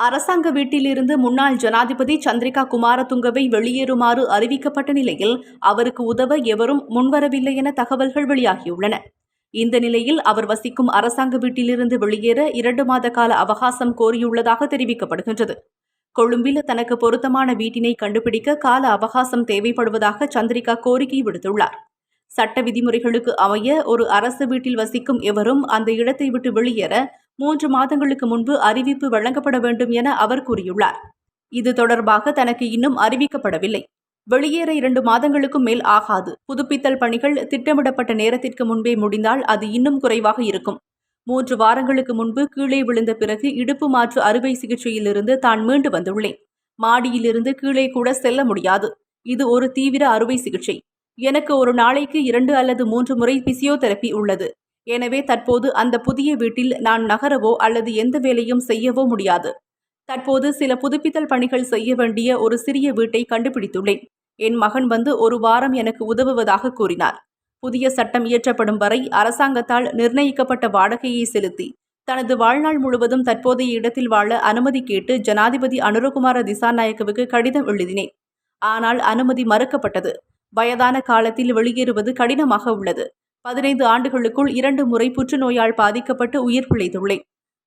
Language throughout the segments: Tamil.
அரசாங்க வீட்டிலிருந்து முன்னாள் ஜனாதிபதி சந்திரிகா குமாரதுங்கவை வெளியேறுமாறு அறிவிக்கப்பட்ட நிலையில் அவருக்கு உதவ எவரும் முன்வரவில்லை என தகவல்கள் வெளியாகியுள்ளன. இந்த நிலையில் அவர் வசிக்கும் அரசாங்க வீட்டிலிருந்து வெளியேற இரண்டு மாத கால அவகாசம் கோரியுள்ளதாக தெரிவிக்கப்படுகின்றது. கொழும்பில் தனக்கு பொருத்தமான வீட்டினை கண்டுபிடிக்க கால அவகாசம் தேவைப்படுவதாக சந்திரிகா கோரிக்கை விடுத்துள்ளார். சட்ட விதிமுறைகளுக்கு அமைய ஒரு அரசு வீட்டில் வசிக்கும் எவரும் அந்த இடத்தை விட்டு வெளியேற மூன்று மாதங்களுக்கு முன்பு அறிவிப்பு வழங்கப்பட வேண்டும் என அவர் கூறியுள்ளார். இது தொடர்பாக தனக்கு இன்னும் அறிவிக்கப்படவில்லை. வெளியேற இரண்டு மாதங்களுக்கும் மேல் ஆகாது. புதுப்பித்தல் பணிகள் திட்டமிடப்பட்ட நேரத்திற்கு முன்பே முடிந்தால் அது இன்னும் குறைவாக இருக்கும். மூன்று வாரங்களுக்கு முன்பு கீழே விழுந்த பிறகு இடுப்பு மாற்று அறுவை சிகிச்சையிலிருந்து தான் மீண்டு வந்துள்ளேன். மாடியிலிருந்து கீழே கூட செல்ல முடியாது. இது ஒரு தீவிர அறுவை சிகிச்சை. எனக்கு ஒரு நாளைக்கு இரண்டு அல்லது மூன்று முறை பிசியோதெரபி உள்ளது. எனவே தற்போது அந்த புதிய வீட்டில் நான் நகரவோ அல்லது எந்த வேலையும் செய்யவோ முடியாது. தற்போது சில புதுப்பித்தல் பணிகள் செய்ய வேண்டிய ஒரு சிறிய வீட்டை கண்டுபிடித்துள்ளேன். என் மகன் வந்து ஒரு வாரம் எனக்கு உதவுவதாக கூறினார். புதிய சட்டம் இயற்றப்படும் வரை அரசாங்கத்தால் நிர்ணயிக்கப்பட்ட வாடகையை செலுத்தி தனது வாழ்நாள் முழுவதும் தற்போதைய இடத்தில் வாழ அனுமதி கேட்டு ஜனாதிபதி அனுரகுமார திசாநாயக்கவுக்கு கடிதம் எழுதினேன். ஆனால் அனுமதி மறுக்கப்பட்டது. வயதான காலத்தில் வெளியேறுவது கடினமாக உள்ளது. பதினைந்து ஆண்டுகளுக்குள் இரண்டு முறை புற்றுநோயால் பாதிக்கப்பட்டு உயிர் பிழைத்துள்ளேன்.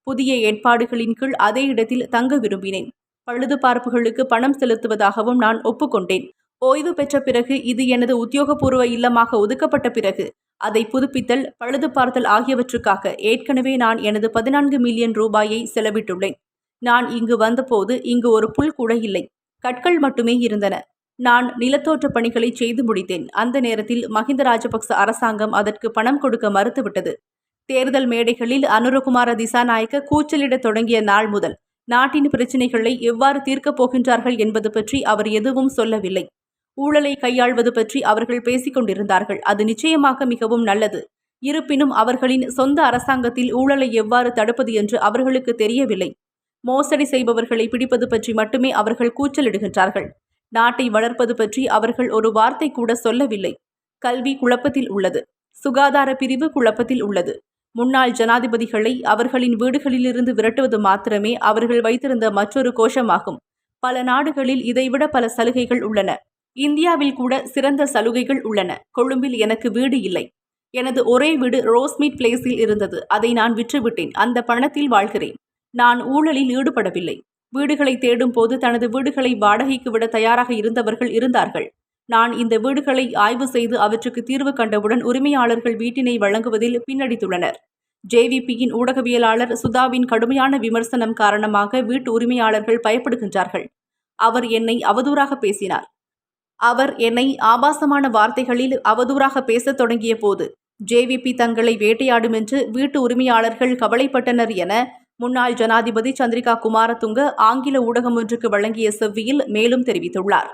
புதிய ஏற்பாடுகளின் கீழ் அதே இடத்தில் தங்க விரும்பினேன். பழுது பார்ப்புகளுக்கு பணம் செலுத்துவதாகவும் நான் ஒப்புக்கொண்டேன். ஓய்வு பெற்ற பிறகு இது எனது உத்தியோகபூர்வ இல்லமாக ஒதுக்கப்பட்ட பிறகு அதை புதுப்பித்தல் பழுது பார்த்தல் ஆகியவற்றுக்காக ஏற்கனவே நான் எனது பதினான்கு மில்லியன் ரூபாயை செலவிட்டுள்ளேன். நான் இங்கு வந்தபோது இங்கு ஒரு புல் கூட இல்லை. கற்கள் மட்டுமே இருந்தன. நான் நிலத்தோற்ற பணிகளை செய்து முடித்தேன். அந்த நேரத்தில் மஹிந்த ராஜபக்ச அரசாங்கம் அதற்கு பணம் கொடுக்க மறுத்துவிட்டது. தேர்தல் மேடைகளில் அனுரகுமார திசாநாயக்க கூச்சலிடத் தொடங்கிய நாள் முதல் நாட்டின் பிரச்சினைகளை எவ்வாறு தீர்க்கப் போகின்றார்கள் என்பது பற்றி அவர் எதுவும் சொல்லவில்லை. ஊழலை கையாள்வது பற்றி அவர்கள் பேசிக் கொண்டிருந்தார்கள். அது நிச்சயமாக மிகவும் நல்லது. இருப்பினும் அவர்களின் சொந்த அரசாங்கத்தில் ஊழலை எவ்வாறு தடுப்பது என்று அவர்களுக்கு தெரியவில்லை. மோசடி செய்பவர்களை பிடிப்பது பற்றி மட்டுமே அவர்கள் கூச்சலிடுகின்றார்கள். நாட்டை வளர்ப்பது பற்றி அவர்கள் ஒரு வார்த்தை கூட சொல்லவில்லை. கல்வி குழப்பத்தில் உள்ளது. சுகாதார பிரிவு குழப்பத்தில் உள்ளது. முன்னாள் ஜனாதிபதிகளை அவர்களின் வீடுகளிலிருந்து விரட்டுவது மாத்திரமே அவர்கள் வைத்திருந்த மற்றொரு கோஷமாகும். பல நாடுகளில் இதைவிட பல சலுகைகள் உள்ளன. இந்தியாவில் கூட சிறந்த சலுகைகள் உள்ளன. கொழும்பில் எனக்கு வீடு இல்லை. எனது ஒரே வீடு ரோஸ்மீட் பிளேஸில் இருந்தது. அதை நான் விற்றுவிட்டேன். அந்த பணத்தில் வாழ்கிறேன். நான் ஊழலில் ஈடுபடவில்லை. வீடுகளை தேடும் போது தனது வீடுகளை வாடகைக்கு விட தயாராக இருந்தவர்கள் இருந்தார்கள். நான் இந்த வீடுகளை ஆய்வு செய்து அவற்றுக்கு தீர்வு கண்டவுடன் உரிமையாளர்கள் வீட்டினை வழங்குவதில் பின்னடித்துள்ளனர். ஜேவிபியின் ஊடகவியலாளர் சுதாவின் கடுமையான விமர்சனம் காரணமாக வீட்டு உரிமையாளர்கள் பயப்படுகின்றார்கள். அவர் என்னை அவதூறாக பேசினார். அவர் என்னை ஆபாசமான வார்த்தைகளில் அவதூறாக பேசத் தொடங்கிய போது ஜேவிபி தங்களை வேட்டையாடும் என்று வீட்டு உரிமையாளர்கள் கவலைப்பட்டனர் என முன்னாள் ஜனாதிபதி சந்திரிகா குமாரதுங்க ஆங்கில ஊடகம் ஒன்றுக்கு வழங்கிய செவ்வியில் மேலும் தெரிவித்துள்ளார்.